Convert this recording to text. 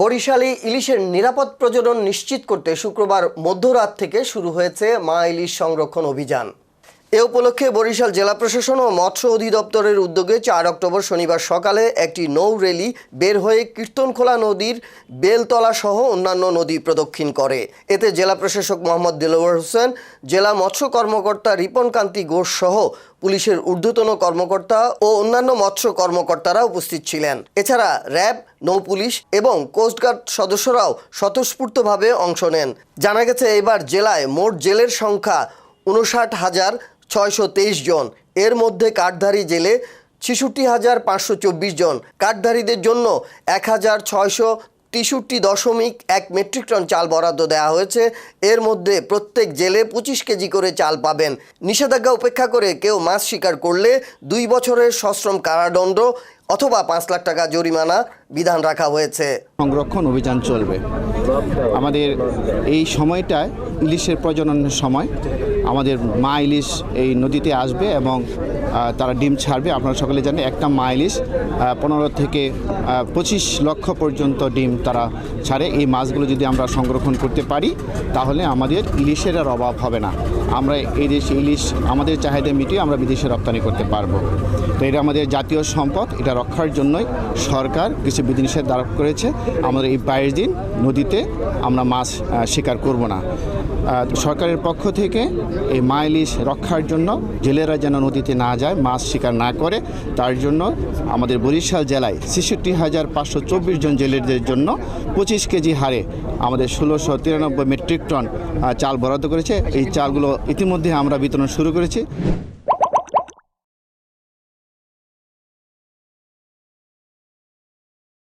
বরিশালে ইলিশের নিরাপদ প্রজনন নিশ্চিত করতে শুক্রবার মধ্যরাত থেকে শুরু হয়েছে মা ইলিশ সংরক্ষণ অভিযান। এ উপলক্ষে বরিশাল জেলা প্রশাসন ও মৎস্য অধিদপ্তরের উদ্যোগে চার অক্টোবর শনিবার সকালে একটি নৌ র্যালি বের হয়ে কীর্তনখোলা নদীর বেলতলা সহ অন্যান্য নদী প্রদক্ষিণ করে। এতে জেলা প্রশাসক মোহাম্মদ দিলওয়ার হোসেন, জেলা মৎস্য কর্মকর্তা রিপন কান্তি ঘোষ সহ পুলিশের ঊর্ধ্বতন কর্মকর্তা ও অন্যান্য মৎস্য কর্মকর্তারা উপস্থিত ছিলেন। এছাড়া র্যাব, নৌ পুলিশ এবং কোস্টগার্ড সদস্যরাও স্বতঃস্ফূর্তভাবে অংশ নেন। জানা গেছে, এবার জেলায় মোট জেলের সংখ্যা উনষাট হাজার ছয়শো তেইশ জন। এর মধ্যে কাঠধারী জেলে ছেষট্টি হাজার পাঁচশো চব্বিশ জন। কাঠধারীদের জন্য এক হাজার ছয়শো তেষট্টি দশমিক এক মেট্রিক টন চাল বরাদ্দ দেওয়া হয়েছে। এর মধ্যে প্রত্যেক জেলে পঁচিশ কেজি করে চাল পাবেন। নিষেধাজ্ঞা উপেক্ষা করে কেউ মাছ শিকার করলে দুই বছরের সশ্রম কারাদণ্ড অথবা পাঁচ লাখ টাকা জরিমানা বিধান রাখা হয়েছে। সংরক্ষণ অভিযান চলবে। আমাদের এই সময়টায় ইলিশের প্রজননের সময় আমাদের মা ইলিশ এই নদীতে আসবে এবং তারা ডিম ছাড়বে। আপনারা সকলে জানেন একটা মা ইলিশ পনেরো থেকে পঁচিশ লক্ষ পর্যন্ত ডিম তারা ছাড়ে। এই মাছগুলো যদি আমরা সংরক্ষণ করতে পারি, তাহলে আমাদের ইলিশের আর অভাব হবে না। আমরা এই দেশে ইলিশ, আমাদের চাহিদা মিটিয়ে আমরা বিদেশে রপ্তানি করতে পারব। তো এটা আমাদের জাতীয় সম্পদ, এটা রক্ষার জন্যই সরকার কিছু বিধিনিষেধ আরোপ করেছে। আমাদের এই বাইশ দিন নদীতে আমরা মাছ শিকার করব না। সরকারের পক্ষ থেকে এই মাইলিশ রক্ষার জন্য জেলেরা যেন নদীতে না যায় মাছ শিকার না করে, তার জন্য আমাদের বরিশাল জেলায় ছেষট্টি হাজার পাঁচশো চব্বিশ জন জেলেদের জন্য পঁচিশ কেজি হারে আমাদের ষোলোশো তিরানব্বই মেট্রিক টন চাল বরাদ্দ করেছে। এই চালগুলো ইতিমধ্যে আমরা বিতরণ শুরু করেছি।